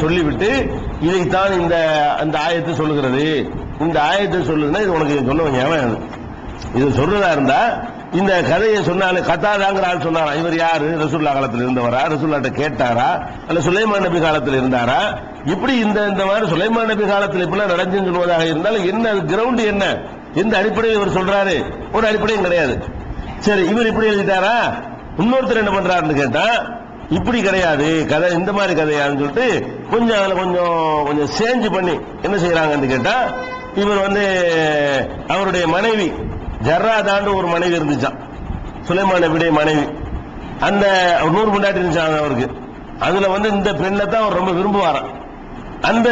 சொல்லிவிட்டு இதைத்தான் இந்த அந்த ஆயத்தை சொல்லுகிறது. இந்த ஆயத்தை சொல்லுதுன்னா இது உனக்கு சொல்லுவேன் ஞாபகம் இது சொல்றதா இருந்தா இந்த கதையை சொன்னாலே கத்தாதாங்கிற ஆள் சொன்னாரா? இவர் யாரு? ரசூல்லா காலத்தில் இருந்தவரா? ரசூல்லாட்ட கேட்டாரா? அல்ல சுலைமான் நபி காலத்தில் இருந்தாரா? இப்படி இந்த இந்த மாதிரி சுலைமான் நபி காலத்தில் இப்படிலாம் நடந்துன்னு சொல்வதாக இருந்தாலும் என்ன கிரவுண்ட் என்ன? எந்த அடிப்படையில் இவர் சொல்றாரு? ஒரு அடிப்படையும் கிடையாது. சரி இவர் இப்படி எழுதிட்டாரா? இன்னொருத்தர் என்ன பண்றாருன்னு கேட்டா இப்படி கிடையாது. கதை இந்த மாதிரி கதையான்னு சொல்லிட்டு கொஞ்சம் அதில் கொஞ்சம் கொஞ்சம் சேஞ்சு பண்ணி என்ன செய்யறாங்கன்னு கேட்டா இவர் வந்து அவருடைய மனைவி ஜர்ராதாண்டு ஒரு மனைவி இருந்துச்சான் சுலைமான் நபியுடைய மனைவி. அந்த நூறு முன்னாடி இருந்துச்சாங்க அவருக்கு. அதுல வந்து இந்த பெண்ணை தான் அவர் ரொம்ப விரும்புவாராம். அந்த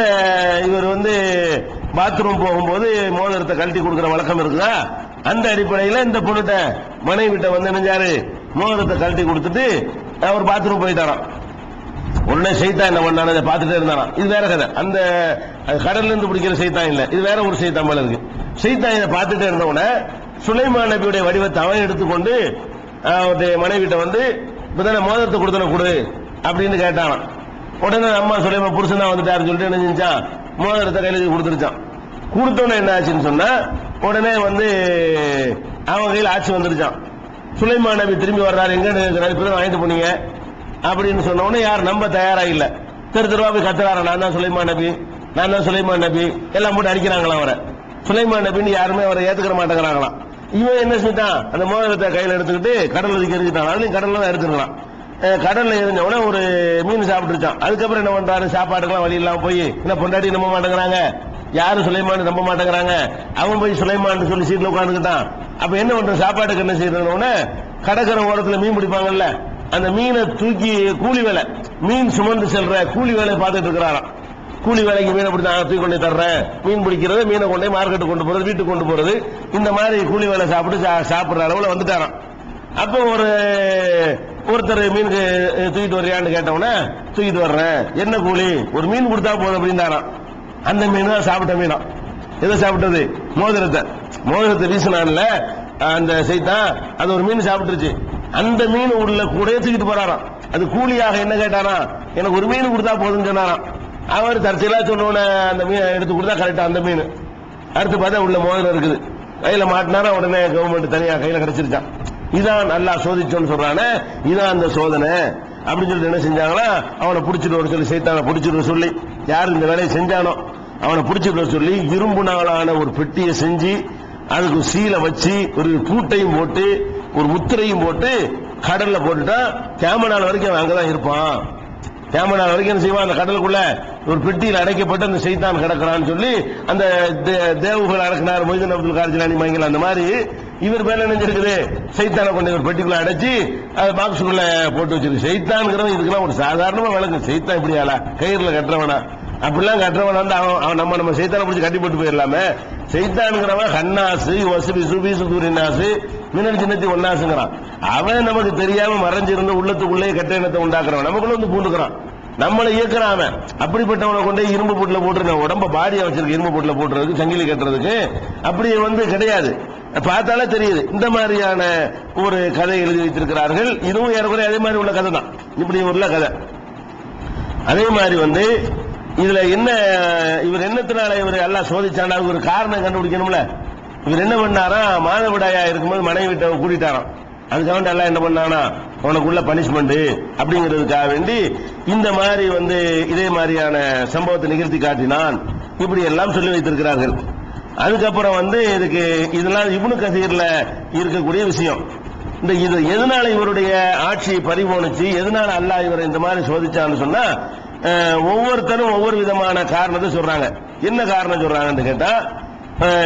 இவர் வந்து பாத்ரூம் போகும்போது மோதிரத்தை கழட்டி கொடுக்குற வழக்கம் இருக்குதா? அந்த அடிப்படையில் இந்த பொண்ணுகிட்ட மனைவிட்ட வந்து நினைஞ்சாரு மோதிரத்தை கழட்டி கொடுத்துட்டு அவர் பாத்ரூம் போயிட்டாராம். உடனே சைத்தான் என்ன பண்ணான அதை பார்த்துட்டே இருந்தாராம். இது வேற கதை. அந்த அது கடல்ல இருந்து பிடிக்கிற சைத்தான் இல்ல. இது வேற ஒரு சைத்தான் போல இருக்கு. சைத்தான் இதை பார்த்துட்டே இருந்த உடனே நபியுடைய வடிவத்தை அவன் எடுத்துக்கொண்டு அவருடைய மனைவிட்ட வந்து இப்பதானே மோதிரத்தை கொடுத்தன கொடு அப்படின்னு கேட்டானாம் உடனே அம்மா சுலைமா புருஷன் தான் வந்துட்டாருன்னு சொல்லிட்டு என்ன செஞ்சான்? மோதிரத்தை கையில் கொடுத்துருச்சான். கொடுத்தோன்னே என்ன ஆச்சுன்னு சொன்னா உடனே வந்து அவன் கையில் ஆட்சி வந்துருச்சான் சுலைமான் நபி திரும்பி வர்றாரு. எங்க இருக்கிறாரு வாங்கிட்டு போனீங்க? அப்படின்னு சொன்ன உடனே யார் நம்ப தயாரா இல்ல. தெரு தெருவா போய் கத்துறாரு. நான் தான் சுலைமான் நபி. நான் தான் சுலைமான் நபி. எல்லாம் போட்டு அடிக்கிறாங்களாம் அவரை? சுலைமான் நபின்னு யாருமே அவரை ஏத்துக்கிற மாட்டேங்கிறாங்களாம். இவன் என்ன செஞ்சான் அந்த மோதிரத்தை கையில எடுத்துக்கிட்டு கடல் அதுக்கு எரிஞ்சிட்டான் அதுலயும் கடல்ல தான் எடுத்துக்கலாம் கடல்ல எரிஞ்ச உடனே ஒரு மீன் சாப்பிட்டுருச்சான் அதுக்கப்புறம் என்ன பண்றாரு? சாப்பாடுக்கெல்லாம் வழி இல்லாம போய் என்ன பொண்டாட்டி நம்ப மாட்டேங்கிறாங்க? யாரும் சுலைமான் நம்ப மாட்டேங்கிறாங்க? அவன் போய் சுலைமான் சொல்லி சீட்ல உட்காந்துக்கிட்டான் அப்ப என்ன பண்ற சாப்பாட்டுக்கு என்ன செய்யறோம்னு கடற்கரை ஓரத்துல மீன் பிடிப்பாங்கல்ல அந்த மீனை தூக்கி கூலி வேலை மீன் சுமந்து செல்ற கூலி வேலை பார்த்துட்டு இருக்கிறாராம். கூலி வேலைக்கு மீனை பிடிச்சா தூக்கி கொண்டு தர்றேன். மீன் பிடிக்கிறது மீனை கொண்டு மார்க்கெட்டு மார்க்கெட்டுக்கு கொண்டு போறது வீட்டுக்கு கொண்டு போறது. இந்த மாதிரி கூலி வேலை சாப்பிட்டு சா- சாப்பிடுற அளவுல வந்துட்டாராம். அப்போ ஒரு ஒருத்தர் மீன் தூக்கிட்டு வர்றியான்னு கேட்டவொடனே தூக்கிட்டு வர்றேன். என்ன கூலி? ஒரு மீன் கொடுத்தா போதும் அப்படின்னாராம். அந்த மீன் தான் சாப்பிட்ட மீனா. எதை சாப்பிட்டது? மோதிரத்தை. மோதிரத்தை வீசினான்ல அந்த சைத்தான் அது ஒரு மீன் சாப்பிட்டுருச்சு. அந்த மீன் உள்ள கூட தூக்கிட்டு போறாராம். அது கூலியாக என்ன கேட்டாராம் எனக்கு ஒரு மீன் கொடுத்தா போதும்னு சொன்னாராம். அவர் தற்செயலா சொன்ன அந்த மீன் எடுத்து கொடுத்தா கரெக்டா அந்த மீன். அடுத்து பார்த்தா உள்ள மோதிரம் இருக்குது. கையில மாட்டினாரா உடனே கவர்மெண்ட் தனியா கையில கிடைச்சிருச்சான் இதான் நல்லா சோதிச்சோன்னு சொல்றானே இதான் அந்த சோதனை. அப்படின்னு சொல்லிட்டு என்ன செஞ்சாங்களா அவனை பிடிச்சிட்டு வர சொல்லி சைத்தானை பிடிச்சிட்டு சொல்லி யார் இந்த வேலையை செஞ்சானோ அவனை பிடிச்சிட்டு சொல்லி இரும்பு நாளான ஒரு பெட்டியை செஞ்சு அதுக்கு சீலை வச்சு ஒரு பூட்டையும் போட்டு ஒரு முத்திரையும் போட்டு கடல்ல போட்டுட்டா கேமநாள் வரைக்கும் அவன் அங்கதான் இருப்பான். கேமநாள் வரைக்கும் என்ன செய்வான்? அந்த கடலுக்குள்ள ஒரு பெட்டியில் அடைக்கப்பட்டு அந்த செய்தான் கிடக்கிறான்னு சொல்லி அந்த தே- தேவுகள் அடக்கினார் மொய்தீன் அப்துல் கார் ஜிலானி அந்த மாதிரி இவர் மேல நினைஞ்சிருக்குது சைத்தான கொண்டு ஒரு பெட்டிக்குள்ள அடைச்சி அது பாக்ஸுக்குள்ள போட்டு வச்சிருக்கு. சைத்தான்ங்கிறவன் இதுக்கெல்லாம் ஒரு சாதாரணமா விளக்கு சைத்தான் இப்படி ஆளா? கயிறுல கட்டுறவனா? அப்படிலாம் கட்டுறவன் வந்து அவன் அவன் நம்ம நம்ம சைத்தான பிடிச்சி கட்டி போட்டு போயிடலாமே. சைத்தானுங்கிறவன் ஹன்னாசு வசுபி சுபி தூரினாசு மின்னல் சின்னத்தி ஒன்னாசுங்கிறான். அவன் நமக்கு தெரியாம மறைஞ்சிருந்து உள்ளத்துக்குள்ளே கெட்ட எண்ணத்தை உண்டாக்குறவன். நமக்குள்ள வந்து பூண்டுக்கிறான் நம்மளை இயக்குறான் அவன். அப்படிப்பட்டவனை கொண்டே இரும்பு பொட்டில் போட்டு உடம்ப பாடியை வச்சிருக்கு இரும்பு பொட்டில் போட்டுறதுக்கு சங்கிலி கட்டுறதுக்கு. அப்படி வந்து கிடையாது. பார்த்தாலே தெரியுது. இந்த மாதிரியான ஒரு கதை எழுதி வைத்திருக்கிறார்கள். இதுவும் ஏறக்குறைய அதே மாதிரி உள்ள கதை தான் இப்படி உள்ள கதை. அதே மாதிரி வந்து இதுல என்ன இவர் என்னத்தினால இவர் எல்லாம் சோதிச்சாண்டா? ஒரு காரணம் கண்டுபிடிக்கணும்ல. இவர் என்ன பண்ணாரா? மாதவிடாயா இருக்கும்போது மனைவி விட்ட கூட்டிட்டாராம். அதுக்காக எல்லாம் என்ன பண்ணானா? உனக்குள்ள பனிஷ்மெண்ட் அப்படிங்கிறதுக்காக வேண்டி இந்த மாதிரி வந்து இதே மாதிரியான சம்பவத்தை நிகழ்த்தி காட்டினான். இப்படி எல்லாம் சொல்லி வைத்திருக்கிறார்கள். அதுக்கப்புறம் வந்து இதுக்கு இதெல்லாம் இப்னு கசீர்ல இருக்கக்கூடிய விஷயம். இந்த இது எதனால இவருடைய ஆட்சி பறிபோணுச்சு? எதனால அல்லாஹ் இவரை இந்த மாதிரி சோதிச்சான்னு சொன்னா ஒவ்வொருத்தரும் ஒவ்வொரு விதமான காரணத்தை சொல்றாங்க. என்ன காரணம் சொல்றாங்கன்னு கேட்டா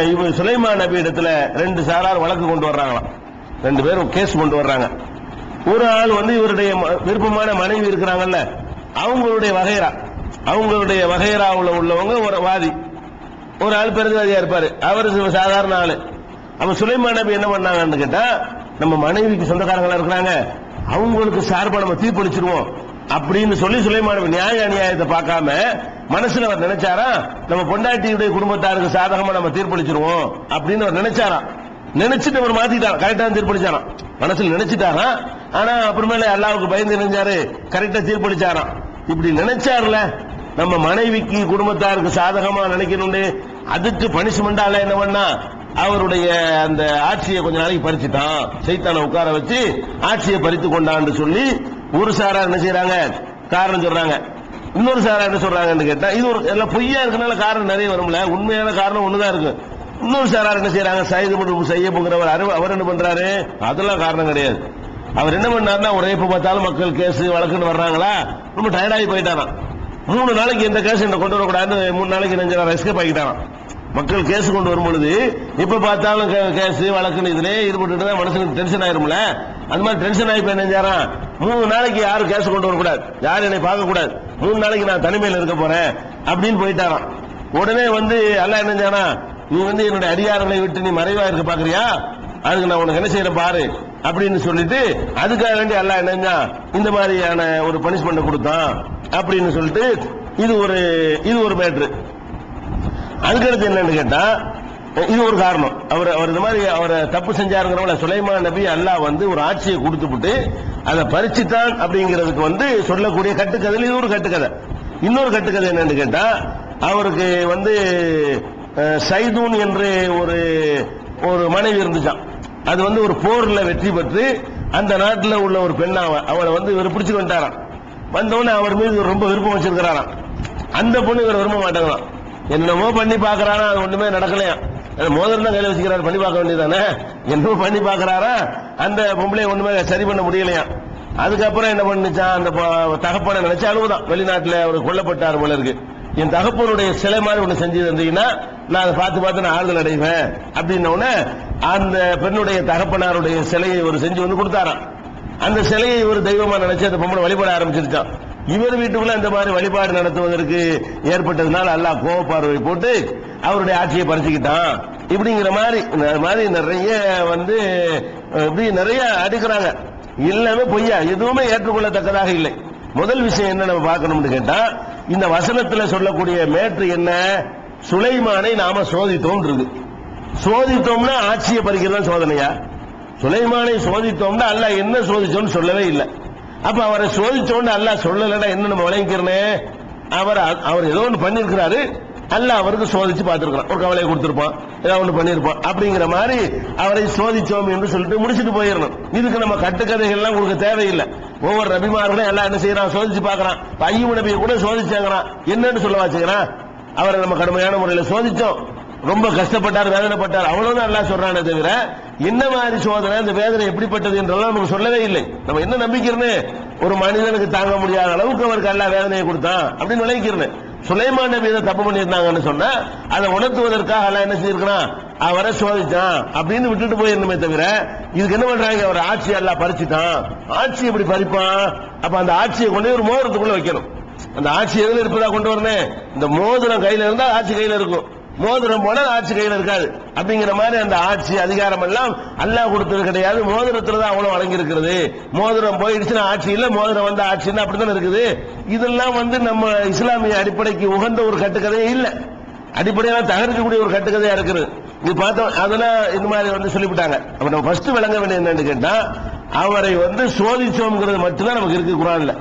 இவர் சுலைமான் நபி இடத்துல ரெண்டு சாரார் வழக்கு கொண்டு வர்றாங்களாம். ரெண்டு பேரும் கேஸ் கொண்டு வர்றாங்க. ஒரு ஆள் வந்து இவருடைய ம- விருப்பமான மனைவி இருக்கிறாங்கல்ல அவங்களுடைய வகைரா. அவங்களுடைய வகைராவுல உள்ளவங்க ஒரு வாதி. ஒரு ஆள் பெருந்தவாதியா இருப்பாரு. அவர் சாதாரண ஆளு. அப்ப சுலைமான் நபி என்ன பண்ணாங்கன்னு கேட்டா நம்ம மனைவிக்கு சொந்தக்காரங்களா இருக்கிறாங்க. அவங்களுக்கு சார்பா நம்ம தீர்ப்பளிச்சிருவோம் அப்படின்னு சொல்லி சுலைமான நியாய அநியாயத்தை பார்க்காம மனசுல அவர் நினைச்சாரா? நம்ம பொண்டாட்டியுடைய குடும்பத்தாருக்கு சாதகமா நம்ம தீர்ப்பளிச்சிருவோம் அப்படின்னு அவர் நினைச்சாராம் நினைச்சிட்டு அவர் மாத்திட்டாராம் கரெக்டா தீர்ப்பளிச்சாராம் மனசுல நினைச்சிட்டாராம் ஆனா அப்புறமேல அல்லாவுக்கு பயந்து நினைஞ்சாரு கரெக்டா தீர்ப்பளிச்சாராம் இப்படி நினைச்சார்ல நம்ம மனைவிக்கு குடும்பத்தாருக்கு சாதகமா நினைக்கணும்னு அதுக்கு பனிஷ்மெண்டால என்ன பண்ணா? அவருடைய அந்த ஆட்சியை கொஞ்ச நாளைக்கு பறிச்சுட்டான். சைத்தான உட்கார வச்சு ஆட்சியை பறித்து கொண்டான்னு சொல்லி ஒரு சாரா என்ன செய்யறாங்க காரணம் சொல்றாங்க. இன்னொரு சாரா என்ன சொல்றாங்கன்னு கேட்டா இது ஒரு எல்லாம் பொய்யா இருக்கனால காரணம் நிறைய வரும்ல. உண்மையான காரணம் ஒண்ணுதான் இருக்கு. இன்னொரு சாரார் என்ன செய்யறாங்க சைது மட்டும் செய்யப்புங்கிறவர் அறிவு- அவர் என்ன பண்றாரு? அதெல்லாம் காரணம் கிடையாது. அவர் என்ன பண்ணாருன்னா ஒரே இப்போ பார்த்தாலும் மக்கள் கேஸ் வழக்குன்னு வர்றாங்களா? ரொம்ப டயர்டாகி போயிட்டாராம். மூணு நாளைக்கு இந்த கேஸ் என்ன கொண்டு வரக்கூடாதுன்னு மூணு நாளைக்கு நெஞ்ச எஸ்கேப் ஆகிட்டாராம். மக்கள் கேஸ் கொண்டு வரும் பொழுது இப்ப பார்த்தாலும் கேஸ் வழக்குன்னு இதுலே ஈடுபட்டு தான் மனசுக்கு டென்ஷன் ஆயிரும்ல? அந்த மாதிரி டென்ஷன் ஆகி போய் நெஞ்சாராம். மூணு நாளைக்கு யாரும் கேஸ் கொண்டு வரக்கூடாது. யாரும் என்னை பார்க்க கூடாது மூணு நாளைக்கு நான் தனிமையில் இருக்க போறேன் அப்படின்னு போயிட்டாராம். உடனே வந்து எல்லாம் என்ன செஞ்சானா நீ வந்து என்னுடைய அதிகாரங்களை விட்டு நீ மறைவா இருக்க பாக்குறியா அதுக்கு நான் உனக்கு என்ன செய்யற பாரு அப்படின்னு சொல்லிட்டு அதுக்காக வேண்டி எல்லாம் என்ன இந்த மாதிரியான ஒரு பனிஷ்மெண்ட் கொடுத்தான் அப்படின்னு சொல்லிட்டு இது ஒரு இது ஒரு மேட்ரு அதுக்கடுத்து என்னன்னு கேட்டா இது ஒரு காரணம். அவர் அவர் இந்த மாதிரி அவரை தப்பு செஞ்சாருங்கிறவங்கள சுலைமான் நபி அல்லாஹ் வந்து ஒரு ஆட்சியை கொடுத்துப்புட்டு அதை பறிச்சுட்டான் அப்படிங்கிறதுக்கு வந்து சொல்லக்கூடிய கட்டுக்கதையில் இது ஒரு கட்டுக்கதை. இன்னொரு கட்டுக்கதை என்னன்னு கேட்டா அவருக்கு வந்து சைதூன் என்று ஒரு ஒரு மனைவி இருந்துச்சான் அது வந்து ஒரு போர்ல வெற்றி பெற்று அந்த நாட்டில் உள்ள ஒரு பெண் அவ அவளை வந்து இவர் பிடிச்சு வந்துட்டாராம். வந்தவொடனே அவர் மீது ரொம்ப விருப்பம் வச்சிருக்கிறாராம். அந்த பொண்ணு இவர் விரும்ப மாட்டேங்கிறான். என்னவோ பண்ணி பாக்குறாரா அது ஒண்ணுமே நடக்கலையா மோதிரம் தான் கையில வச்சுக்கிறாரு. பண்ணி பார்க்க வேண்டியதானே என்னமோ பண்ணி பார்க்கறாரா? அந்த பொம்பளை ஒண்ணுமே சரி பண்ண முடியலையா? அதுக்கப்புறம் என்ன பண்ணுச்சான் அந்த ப- தகப்பனை நினைச்ச அழுவுதான் வெளிநாட்டுல அவர் கொல்லப்பட்டார் போல இருக்கு. என் தகப்பனுடைய சிலை மாதிரி ஒண்ணு செஞ்சு தந்தீங்கன்னா நான் அதை பார்த்து பார்த்து நான் ஆறுதல் அடைவேன். அப்படின்ன அந்த பெண்ணுடைய தகப்பனாருடைய சிலையை ஒரு செஞ்சு வந்து கொடுத்தாராம். அந்த சிலையை ஒரு தெய்வமா நினைச்சு அந்த பொம்பளை வழிபட ஆரம்பிச்சிருச்சான் இவர் வீட்டுக்குள்ள இந்த மாதிரி வழிபாடு நடத்துவதற்கு ஏற்பட்டதுனால அல்லாஹ் கோவ போட்டு அவருடைய ஆட்சியை பறிச்சுக்கிட்டான். இப்படிங்கிற மாதிரி இந்த மாதிரி நிறைய வந்து இப்படி நிறைய அடுக்கிறாங்க எல்லாமே பொய்யா எதுவுமே ஏற்றுக்கொள்ளத்தக்கதாக இல்லை. முதல் விஷயம் என்ன நம்ம பார்க்கணும்னு கேட்டா இந்த வசனத்துல சொல்லக்கூடிய மேற்று என்ன? சுலைமானை நாம சோதித்தோம் இருக்கு சோதித்தோம்னா ஆட்சியை பறிக்கிறது சோதனையா? சுலைமானை சோதித்தோம்னா அல்ல என்ன சோதிச்சோம்னு சொல்லவே இல்லை. அப்ப அவரை சோதிச்சோம்னு அல்லா சொல்லலடா என்ன நம்ம விளைவிக்கிறனே அவர் அவர் ஏதோ ஒன்று பண்ணியிருக்கிறாரு. அல்ல அவருக்கு சோதிச்சு பார்த்துருக்கலாம் ஒரு கவலையை கொடுத்துருப்பான். ஏதாவது ஒன்று பண்ணியிருப்பான். அப்படிங்கிற மாதிரி அவரை சோதிச்சோம் என்று சொல்லிட்டு முடிச்சுட்டு போயிடணும். இதுக்கு நம்ம கட்டுக்கதைகள்லாம் உங்களுக்கு தேவையில்லை. ஒவ்வொரு ரபிமார்களும் எல்லாம் என்ன செய்யறான்? சோதிச்சு பார்க்கறான். இப்ப நபியை கூட சோதிச்சாங்கிறான். என்னன்னு சொல்ல வச்சுக்கிறான் அவரை நம்ம கடுமையான முறையில் சோதிச்சோம். ரொம்ப கஷ்டப்பட்டார் வேதனைப்பட்டார். அவ்வளவுதான் நல்லா சொல்றானே தவிர என்ன மாதிரி சோதனை இந்த வேதனை எப்படிப்பட்டது என்றெல்லாம் நமக்கு சொல்லவே இல்லை. நம்ம என்ன நம்பிக்கிறனே ஒரு மனிதனுக்கு தாங்க முடியாத அளவுக்கு அவருக்கு எல்லா வேதனையை கொடுத்தான் அப்படின்னு நினைக்கிறேன் சுலைமான் நபி இதை தப்பு பண்ணியிருந்தாங்கன்னு சொன்னா அதை உணர்த்துவதற்காக எல்லாம் என்ன செஞ்சிருக்கிறான் அவரை சோதிச்சான் அப்படின்னு விட்டுட்டு போயிருந்தமே தவிர இதுக்கு என்ன பண்றாங்க? அவர் ஆட்சி எல்லாம் பறிச்சுட்டான். ஆட்சி எப்படி பறிப்பான்? அப்ப அந்த ஆட்சியை கொண்டு ஒரு மோதிரத்துக்குள்ள வைக்கணும். அந்த ஆட்சி எதுல இருப்பதா கொண்டு வரணும்? இந்த மோதிரம் கையில இருந்தா ஆட்சி கையில இருக்கும். மோதிரம் போனா ஆட்சி கையில் இருக்காது. அப்படிங்கிற மாதிரி அந்த ஆட்சி அதிகாரம் எல்லாம் அல்லாஹ் கொடுத்தது கிடையாது. மோதிரத்தில் தான் அவ்வளவு வழங்கியிருக்கிறது மோதிரம் போயிடுச்சுன்னா ஆட்சி இல்லை மோதிரம் வந்த ஆட்சின்னா அப்படித்தான் இருக்குது. இதெல்லாம் வந்து நம்ம இஸ்லாமிய அடிப்படைக்கு உகந்த ஒரு கட்டுக்கதையே இல்லை. அடிப்படையாக தகர்க்கக்கூடிய ஒரு கட்டுக்கதையா இருக்குது. இது பார்த்தோம் அதெல்லாம் இந்த மாதிரி வந்து சொல்லிவிட்டாங்க. அப்ப நம்ம ஃபர்ஸ்ட் விளங்க வேண்டியது என்னன்னு கேட்டா அவரை வந்து சோதிச்சோம்ங்கிறது மட்டும்தான் நமக்கு இருக்கு குரான்ல.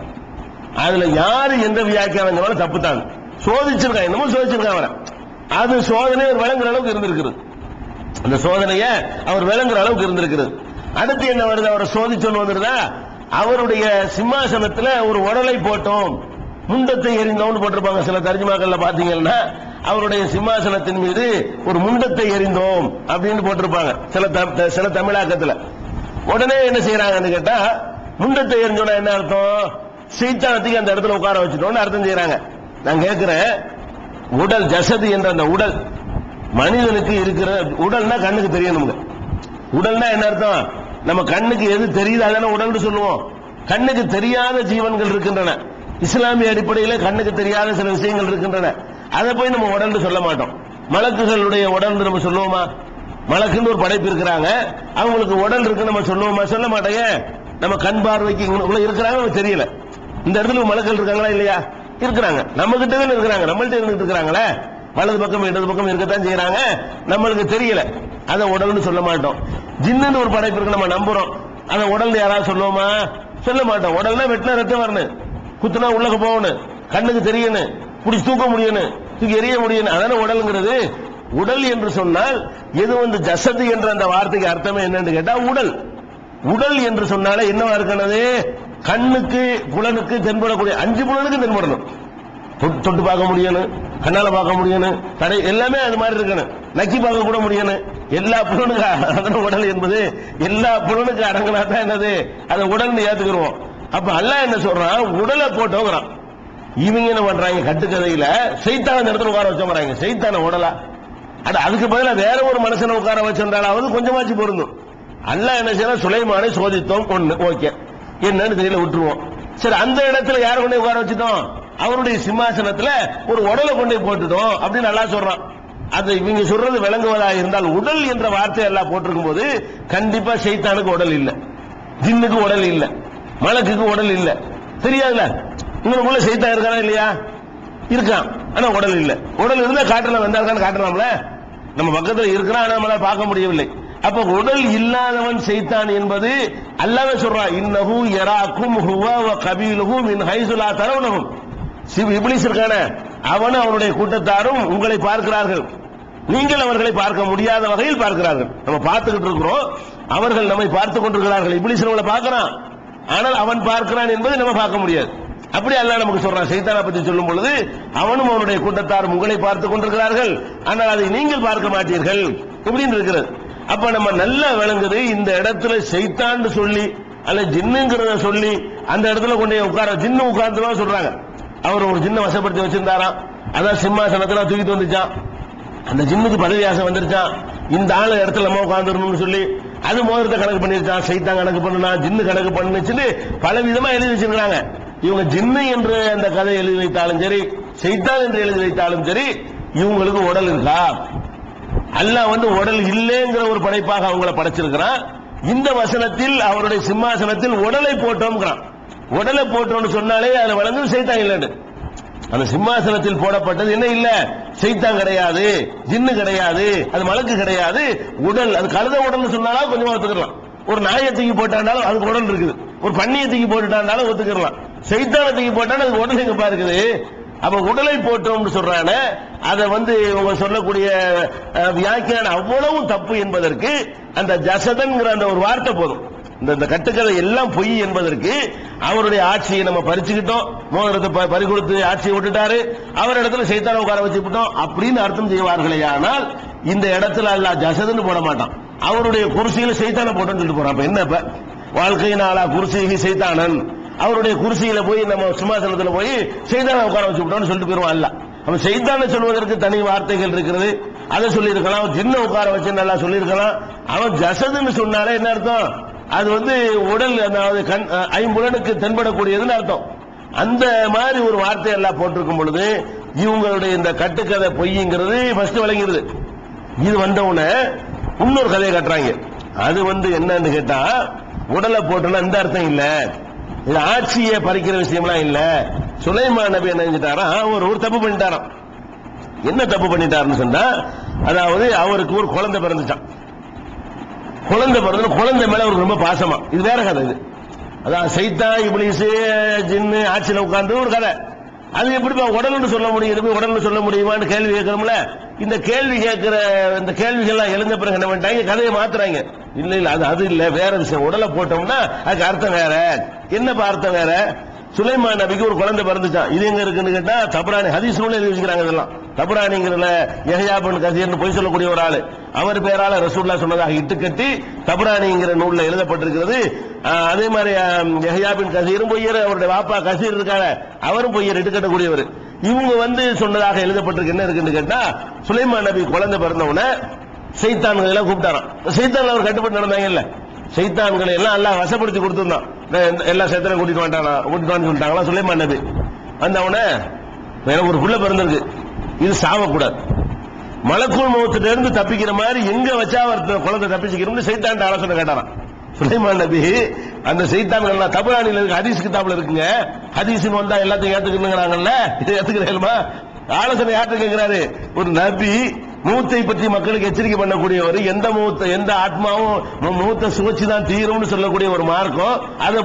அதுல யாரு எந்த வியாக்கியானம் தப்பு தான் சோதிச்சிருக்கான் என்னமோ சோதிச்சிருக்கான் அவரை. அது சோதனை அவர் விளங்குற அளவுக்கு இருந்திருக்கிறது. அந்த சோதனைய அவர் விளங்குற அளவுக்கு இருந்திருக்கிறது. அடுத்து என்ன வருது? அவரை சோதிச்சோன்னு வந்துருதா? அவருடைய சிம்மாசனத்துல ஒரு உடலை போட்டோம். முண்டத்தை எரிந்தோம்னு போட்டிருப்பாங்க. சில தர்ஜுமாக்கள்ல பாத்தீங்கன்னா அவருடைய சிம்மாசனத்தின் மீது ஒரு முண்டத்தை எரிந்தோம் அப்படின்னு போட்டிருப்பாங்க. சில த- சில தமிழாக்கத்துல. உடனே என்ன செய்யறாங்கன்னு கேட்டா முண்டத்தை எரிஞ்சோட என்ன அர்த்தம்? சீத்தானத்துக்கு அந்த இடத்துல உட்கார வச்சுட்டோம்னு அர்த்தம் செய்யறாங்க நான் கேட்கிறேன் உடல் ஜசது என்ற அந்த உடல் மனிதனுக்கு இருக்கிற உடல்னா கண்ணுக்கு தெரியணுங்க உடல்னா என்ன அர்த்தம்? நம்ம கண்ணுக்கு எது தெரியுது அதான உடல்னு சொல்லுவோம். கண்ணுக்கு தெரியாத ஜீவன்கள் இருக்கின்றன. இஸ்லாமிய அடிப்படையில் கண்ணுக்கு தெரியாத சில விஷயங்கள் இருக்கின்றன. அதை போய் நம்ம உடல்னு சொல்ல மாட்டோம். மலக்குகளுடைய உடல் நம்ம சொல்லுவோமா? மலக்குன்னு ஒரு படைப்பு இருக்கிறாங்க. அவங்களுக்கு உடல் இருக்கு நம்ம சொல்லுவோமா? சொல்ல மாட்டேங்க நம்ம கண் பார்வைக்கு இவ்வளவு இருக்கிறாங்க நமக்கு தெரியல. இந்த இடத்துல மலக்கள் இருக்காங்களா இல்லையா? இருக்கிறாங்க. நம்ம கிட்ட தானே இருக்கிறாங்க. நம்மள்ட்ட இருந்துட்டு இருக்கிறாங்களே? வலது பக்கம் இடது பக்கம் இருக்கத்தான் செய்யறாங்க நம்மளுக்கு தெரியல. அதை உடல்னு சொல்ல மாட்டோம். ஜின்னு ஒரு படைப்பு இருக்கு நம்ம நம்புறோம். அதை உடல் யாராவது சொல்லுவோமா? சொல்ல மாட்டோம். உடல்னா வெட்டின ரத்தம் வரணும். குத்துனா உள்ளக போகணும். கண்ணுக்கு தெரியணும். பிடிச்சி தூக்க முடியணும். தூக்கி எரிய முடியணும். அதான உடல்ங்கிறது. உடல் என்று சொன்னால் எது வந்து ஜசது என்ற அந்த வார்த்தைக்கு அர்த்தமே என்னன்னு கேட்டா உடல். உடல் என்று சொன்னாலே என்னவா இருக்கணுது கண்ணுக்கு புலனுக்கு தென்படக்கூடிய அஞ்சு புலனுக்கு தென்படணும் தொட்டு தொட்டு பார்க்க முடியணும் கண்ணால பார்க்க முடியணும் தடை எல்லாமே அது மாதிரி இருக்கணும். நக்கி பார்க்க கூட முடியணும். எல்லா புலனுக்கு அதன உடல் என்பது எல்லா புலனுக்கு அடங்கினா தான் என்னது? அதை உடல்னு ஏத்துக்கிறோம் அப்ப அல்ல என்ன சொல்றான்? உடலை போட்டோங்கிறான். இவங்க என்ன பண்றாங்க? கட்டுக்கதையில சைத்தான இந்த இடத்துல உட்கார வச்ச வச்சோங்கிறாங்க சைத்தான உடலா. அட அதுக்கு பதிலாக வேற ஒரு மனுஷனை உட்கார வச்சிருந்தாலாவது கொஞ்சமாச்சு பொருந்தும். அல்ல என்ன செய்யலாம் சுலைமானை சோதித்தோம். ஒண்ணு. ஓகே. என்னன்னு தெரியல விட்டுருவோம். சரி அந்த இடத்துல யார கொண்டு உட்கார வச்சுட்டோம்? அவருடைய சிம்மாசனத்துல ஒரு உடலை கொண்டு போய் போட்டுட்டோம் அப்படின்னு நல்லா சொல்றான். அது இவங்க சொல்றது விளங்குவதா இருந்தால் உடல் என்ற வார்த்தை எல்லாம் போட்டிருக்கும் போது கண்டிப்பா சைத்தானுக்கு உடல் இல்லை. ஜின்னுக்கு உடல் இல்லை. மலக்குக்கு உடல் இல்லை. தெரியாதுல உங்களுக்குள்ள சைத்தான் இருக்கானா இல்லையா? இருக்கான். ஆனா உடல் இல்லை. உடல் இருந்தா காட்டுல வந்தாருக்கான்னு காட்டலாம்ல நம்ம பக்கத்துல இருக்கிறான் நம்மளால பார்க்க முடியவில்லை. அப்ப உடல் இல்லாதவன் செய்தான் என்பது அல்லாவே சொல்றான் இன்னஹு யராக்கும் ஹுவ வ கபீலுஹு மின் ஹைசு தரவுனஹும் சிவ இப்லீஸ் அவனும் அவனுடைய கூட்டத்தாரும் உங்களை பார்க்கிறார்கள். நீங்கள் அவர்களை பார்க்க முடியாத வகையில் பார்க்கிறார்கள். நம்ம பார்த்துக்கிட்டு இருக்கிறோம் அவர்கள் நம்மை பார்த்துக் கொண்டிருக்கிறார்கள். இப்லீஸ் நம்மளை பார்க்கிறான். ஆனால் அவன் பார்க்கிறான் என்பதை நம்ம பார்க்க முடியாது. அப்படி அல்ல நமக்கு சொல்றான். சைத்தானா பத்தி சொல்லும் பொழுது அவனும் அவனுடைய கூட்டத்தாரும் உங்களை பார்த்துக் கொண்டிருக்கிறார்கள். ஆனால் அதை நீங்கள் பார்க்க மாட்டீர்கள். இப்படின்னு இருக்கிறது. அப்ப நம்ம நல்லா விளங்குது இந்த இடத்துல செய்தான்னு சொல்லி அல்ல ஜின்னுங்கிறத சொல்லி அந்த இடத்துல கொண்டு உட்கார ஜின்னு உட்கார்ந்து சொல்றாங்க. அவர் ஒரு ஜின்ன வசப்படுத்தி வச்சிருந்தாராம். அதான் சிம்மாசனத்துல தூக்கிட்டு வந்துச்சான் அந்த ஜின்னுக்கு பதவி ஆசை வந்துருச்சான் இந்த ஆளு இடத்துல நம்ம உட்காந்துருணும்னு சொல்லி அது மோதிரத்தை கணக்கு பண்ணிருச்சான் சைத்தான் கணக்கு பண்ணுனா ஜின்னு கணக்கு பண்ணுச்சுன்னு பல விதமா எழுதி வச்சிருக்காங்க இவங்க ஜின்னு என்று அந்த கதை எழுதி வைத்தாலும் சரி செய்தான் என்று எழுதி வைத்தாலும் சரி இவங்களுக்கு உடல் இருக்கா? அல்லாஹ் வந்து உடல் இல்லைங்கிற ஒரு படைப்பாக அவங்கள படைச்சிருக்கிறான். இந்த வசனத்தில் அவருடைய சிம்மாசனத்தில் உடலை போட்டோம்ங்கிறான். உடலை போட்டோம்னு சொன்னாலே அதுல வளர்ந்து சைத்தான் இல்லைன்னு. அந்த சிம்மாசனத்தில் போடப்பட்டது என்ன இல்ல? சைத்தான் கிடையாது ஜின்னு கிடையாது அது மலக்கு கிடையாது. உடல் அது கழுத உடல்னு சொன்னாலும் கொஞ்சமா ஒத்துக்கலாம். ஒரு நாயை தூக்கி போட்டாண்டாலும் அதுக்கு உடல் இருக்குது. ஒரு பன்னியை தூக்கி போட்டுட்டாண்டாலும் ஒத்துக்கலாம். சைத்தானை தூக்கி போட்டாலும் அதுக்கு உடல் எங்கப்பா இருக்குது? அப்ப உடலை போட்டோம்னு சொல்றானே அதை வந்து இவங்க சொல்லக்கூடிய வியாக்கியான வியாக்கியானம் அவ்வளவும் தப்பு என்பதற்கு அந்த ஜசதன்கிற அந்த ஒரு வார்த்தை போதும். இந்த இந்த கட்டுக்கதை எல்லாம் பொய் என்பதற்கு அவருடைய ஆட்சியை நம்ம பறிச்சுக்கிட்டோம். மோதிரத்தை ப- பறி கொடுத்து ஆட்சியை விட்டுட்டாரு. அவர் இடத்துல சைத்தான உட்கார வச்சுக்கிட்டோம் அப்படின்னு அர்த்தம் செய்வார்களே ஆனால் இந்த இடத்துல அல்ல ஜசதுன்னு போட மாட்டான். அவருடைய குருசியில சைத்தான போட்டோன்னு சொல்லிட்டு போறான். அப்ப என்ன இப்ப வாழ்க்கையினாலா குருசிகி சைத்தானன். அவருடைய குருசியில போய் நம்ம சிம்மாசனத்துல போய் செய்தான உட்கார வச்சு விட்டோம்னு சொல்லிட்டு போயிருவான் அல்ல. அவன் செய்தான சொல்வதற்கு தனி வார்த்தைகள் இருக்கிறது. அதை சொல்லியிருக்கலாம். ஜின்ன உட்கார வச்சு நல்லா சொல்லியிருக்கலாம். அவன் ஜசதுன்னு சொன்னாலே என்ன அர்த்தம்? அது வந்து உடல் அதாவது கண் ஐம்புலனுக்கு தென்படக்கூடியதுன்னு அர்த்தம். அந்த மாதிரி ஒரு வார்த்தை எல்லாம் போட்டிருக்கும் பொழுது இவங்களுடைய இந்த கட்டுக்கதை பொய்ங்கிறது ஃபர்ஸ்ட் விளங்கிடுது. இது வந்தவுடனே இன்னொரு கதையை கட்டுறாங்க. அது வந்து என்னன்னு கேட்டா உடலை போட்டோம்னா இந்த அர்த்தம் இல்லை? இது ஆட்சியை பறிக்கிற விஷயம்லாம் இல்ல. சுலைமா நபி என்ன செஞ்சிட்டாரா? ஒரு ஒரு தப்பு பண்ணிட்டாராம். என்ன தப்பு பண்ணிட்டாருன்னு சொன்னா அதாவது அவருக்கு ஒரு குழந்தை பிறந்துச்சான் குழந்தை பிறந்த குழந்தை மேல அவருக்கு ரொம்ப பாசமா. இது வேற கதை இது. அதான் சைத்தா இப்ளீஸ் ஜின்னு ஆட்சியில உட்கார்ந்து ஒரு கதை. அது எப்படிப்பா உடல்னு சொல்ல முடியும்? உடல்னு சொல்ல முடியுமான்னு கேள்வி கேட்கிறோம்ல இந்த கேள்வி கேட்கிற இந்த கேள்விகள்லாம் எழுந்த பிறகு என்ன பண்ணிட்டாங்க? கதையை மாத்துறாங்க. இல்ல இல்ல அது அது இல்ல. வேற விஷயம். உடலை போட்டோம்னா அதுக்கு அர்த்தம் வேற. என்னப்பா அர்த்தம் வேற? சுலைமா நபிக்கு ஒரு குழந்தை பிறந்துச்சான் இது எங்க இருக்குன்னு கேட்டா தபரானி ஹதீஸ் நூல்ல எழுதி வச்சுக்கிறாங்க இதெல்லாம். தபரானிங்கிறதுல எஹயாபன் கசீர்னு பொய் சொல்லக்கூடிய ஒரு ஆளு. அவர் பேரால ரசூல்லா சொன்னதாக இட்டுக்கட்டி தபரானிங்கிற நூல்ல எழுதப்பட்டிருக்கிறது. அதே மாதிரி எஹயாபின் கசீரும் பொய்யர் அவருடைய வாப்பா கசீர் இருக்காரு அவரும் பொய்யர் இட்டுக்கட்டக்கூடியவர் இவங்க வந்து சொன்னதாக எழுதப்பட்டிருக்கு. என்ன இருக்குன்னு கேட்டா சுலைமா நபி குழந்தை பிறந்தவன உடனே சைத்தான்களை எல்லாம் கூப்பிட்டாராம். சைத்தான் அவர் கட்டுப்பட்டு நடந்தாங்க இல்லை. சைத்தான்களை எல்லாம் எல்லாம் வசப்படுத்தி கொடுத்துருந்தான். எல்லா சைத்தனும் கூட்டிட்டு வந்துட்டானா? கூட்டிட்டு வந்து சொல்லிட்டாங்களா? சுலைமான் நபி. வந்த உடனே எனக்கு ஒரு புள்ள பிறந்திருக்கு. இது சாவக்கூடாது. மலக்குள் முகத்துல இருந்து தப்பிக்கிற மாதிரி எங்க வச்சா அவர் த- குழந்தை தப்பிச்சுக்கணும்னு சைத்தான் ஆலோசனை கேட்டாரான் சுலைமான் நபி அந்த சைத்தான்கள் எல்லாம் இருக்கு ஹதீஸ் கிதாப்ல இருக்குங்க. ஹதீஸ்னு வந்தா எல்லாத்தையும் ஏத்துக்கணுங்கிறாங்கல்ல? இதை ஏத்துக்கிறேன்மா. ஆலோசனை யார்கிட்ட கேட்கிறாரு ஒரு நபி. மூத்தை பற்றி மக்களுக்கு எச்சரிக்கை பண்ணக்கூடியவர் எந்த மூத்த எந்த ஆத்மாவும் மூத்த சுவச்சு தான் தீரும்னு சொல்லக்கூடிய ஒரு மார்க்கம். அதை